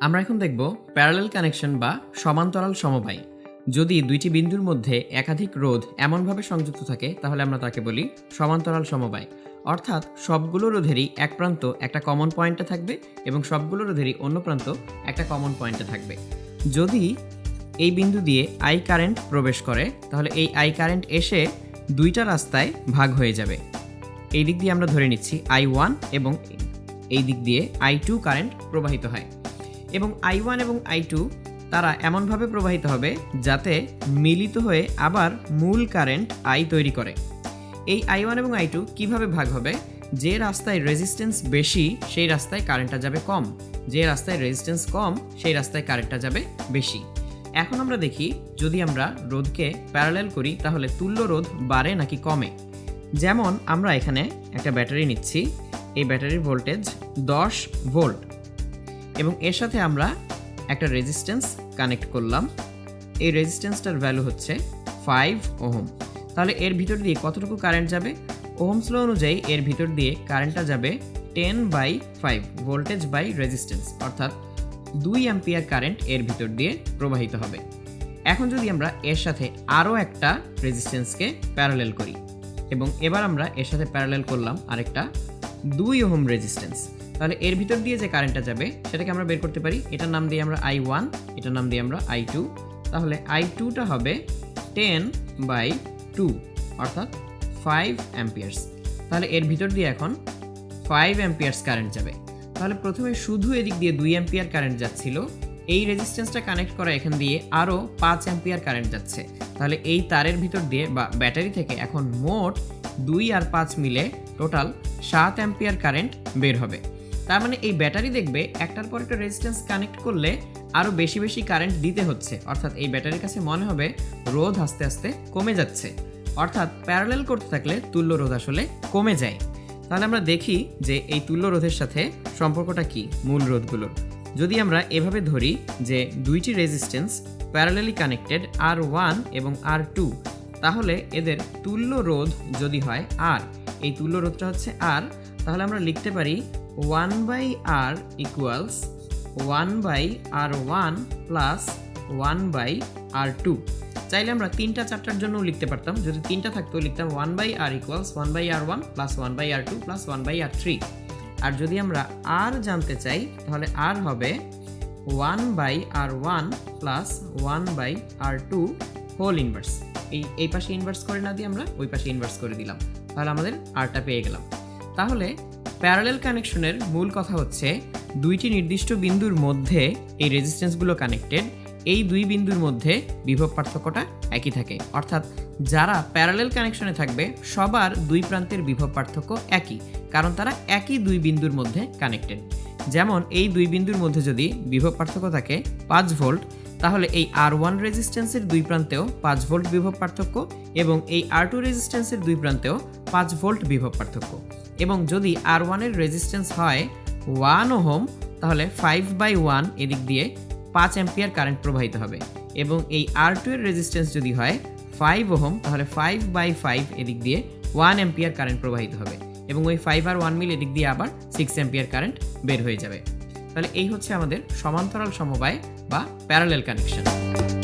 আমরা এখন দেখব প্যারালেল কানেকশন বা সমান্তরাল সমবায়। যদি দুইটি বিন্দুর মধ্যে একাধিক রোধ এমনভাবে সংযুক্ত থাকে, তাহলে আমরা তাকে বলি সমান্তরাল সমবায়। অর্থাৎ সবগুলো রোধেরই এক প্রান্ত একটা কমন পয়েন্টে থাকবে এবং সবগুলো রোধেরই অন্য প্রান্ত একটা কমন পয়েন্টে থাকবে। যদি এই বিন্দু দিয়ে আই কারেন্ট প্রবেশ করে, তাহলে এই আই কারেন্ট এসে দুইটা রাস্তায় ভাগ হয়ে যাবে। এই দিক দিয়ে আমরা ধরে নিচ্ছি আই ওয়ান এবং এই দিক দিয়ে আই টু কারেন্ট প্রবাহিত হয়। এবং আই ওয়ান এবং আই টু তারা এমনভাবে প্রবাহিত হবে যাতে মিলিত হয়ে আবার মূল কারেন্ট আই তৈরি করে। এই আই ওয়ান এবং আই টু কীভাবে ভাগ হবে? যে রাস্তায় রেজিস্ট্যান্স বেশি, সেই রাস্তায় কারেন্টটা যাবে কম। যে রাস্তায় রেজিস্ট্যান্স কম, সেই রাস্তায় কারেন্টটা যাবে বেশি। এখন আমরা দেখি, যদি আমরা রোধকে প্যারালেল করি, তাহলে তুল্য রোধ বাড়ে নাকি কমে? যেমন আমরা এখানে একটা ব্যাটারি নিচ্ছি, এই ব্যাটারির ভোল্টেজ দশ ভোল্ট এবং এর সাথে আমরা একটা রেজিস্ট্যান্স কানেক্ট করলাম। এই রেজিস্ট্যান্সটার ভ্যালু হচ্ছে ফাইভ ওহম তাহলে এর ভিতর দিয়ে কতটুকু কারেন্ট যাবে? ওহমস ল অনুযায়ী এর ভিতর দিয়ে কারেন্টটা যাবে ten by five voltage by resistance অর্থাৎ দুই অ্যাম্পিয়ার কারেন্ট এর ভিতর দিয়ে প্রবাহিত হবে। এখন যদি আমরা এর সাথে আরও একটা রেজিস্ট্যান্সকে প্যারালেল করি, এবং এবার আমরা এর সাথে প্যারালেল করলাম আরেকটা দুই ওহম রেজিস্ট্যান্স তাহলে এর ভিতর দিয়ে যে কারেন্টটা যাবে, সেটাকে আমরা বের করতে পারি। এটার নাম দিয়ে আমরা আই ওয়ান এটার নাম দিয়ে আমরা আই টু তাহলে আই টুটা হবে টেন বাই টু অর্থাৎ ফাইভ অ্যাম্পিয়ার্স তাহলে এর ভিতর দিয়ে এখন ফাইভ অ্যাম্পিয়ার্স কারেন্ট যাবে। তাহলে প্রথমে শুধু এদিক দিয়ে দুই অ্যাম্পিয়ার কারেন্ট যাচ্ছিল, এই রেজিস্ট্যান্সটা কানেক্ট করা এখান দিয়ে আরও পাঁচ অ্যাম্পিয়ার কারেন্ট যাচ্ছে। তাহলে এই তারের ভিতর দিয়ে বা ব্যাটারি থেকে এখন মোট দুই আর পাঁচ মিলে টোটাল সাত অ্যাম্পিয়ার কারেন্ট বের হবে। তার মানে এই ব্যাটারি দেখবে একটার পর একটা রেজিস্ট্যান্স কানেক্ট করলে আরও বেশি বেশি কারেন্ট দিতে হচ্ছে। অর্থাৎ এই ব্যাটারির কাছে মনে হবে রোধ আস্তে আস্তে কমে যাচ্ছে। অর্থাৎ প্যারালেল করতে থাকলে তুল্য রোধ আসলে কমে যায়। তাহলে আমরা দেখি যে এই তুল্য রোধের সাথে সম্পর্কটা কি, মূল রোধগুলোর। যদি আমরা এভাবে ধরি যে দুইটি resistance parallelly connected R one এবং আর টু তাহলে এদের তুল্য রোধ যদি হয় আর এই তুল্য রোধটা হচ্ছে আর তাহলে আমরা লিখতে পারি one by R equals one by R one plus one by R two চাইলে আমরা তিনটা চারটার জন্য লিখতে পারতাম। যদি তিনটা থাকতো, লিখতাম one by R equals one by R one plus one by R two plus one by R three আর যদি আমরা আর জানতে চাই, তাহলে আর হবে one by R one plus one by R two whole inverse এই এই পাশে inverse করে না দিয়ে আমরা ওই পাশে ইনভার্স করে দিলাম। তাহলে আমাদের আরটা পেয়ে গেলাম। তাহলে প্যারালেল কানেকশনের মূল কথা হচ্ছে দুইটি নির্দিষ্ট বিন্দুর মধ্যে এই রেজিস্ট্যান্সগুলো কানেক্টেড। এই দুই বিন্দুর মধ্যে বিভব পার্থক্যটা একই থাকে। অর্থাৎ যারা প্যারালেল কানেকশনে থাকবে, সবার দুই প্রান্তের বিভব পার্থক্য একই, কারণ তারা একই দুই বিন্দুর মধ্যে কানেক্টেড। যেমন এই দুই বিন্দুর মধ্যে যদি বিভব পার্থক্য থাকে পাঁচ ভোল্ট তাহলে এই আর ওয়ান রেজিস্ট্যান্সের দুই প্রান্তেও পাঁচ ভোল্ট বিভব পার্থক্য এবং এই আর টু রেজিস্ট্যান্সের দুই প্রান্তেও পাঁচ ভোল্ট বিভব পার্থক্য। এবং যদি আর ওয়ানের রেজিস্ট্যান্স হয় ওয়ান ওহম, তাহলে ফাইভ বাই ওয়ান এদিক দিয়ে পাঁচ অ্যাম্পিয়ার কারেন্ট প্রবাহিত হবে। এবং এই আর টু এর রেজিস্ট্যান্স যদি হয় ফাইভ ওহম, তাহলে ফাইভ বাই ফাইভ এদিক দিয়ে ওয়ান অ্যাম্পিয়ার কারেন্ট প্রবাহিত হবে। এবং ওই ফাইভ আর ওয়ান মিল এদিক দিয়ে আবার সিক্স অ্যাম্পিয়ার কারেন্ট বের হয়ে যাবে। তাহলে এই হচ্ছে আমাদের সমান্তরাল সমবায় বা প্যারালেল কানেকশন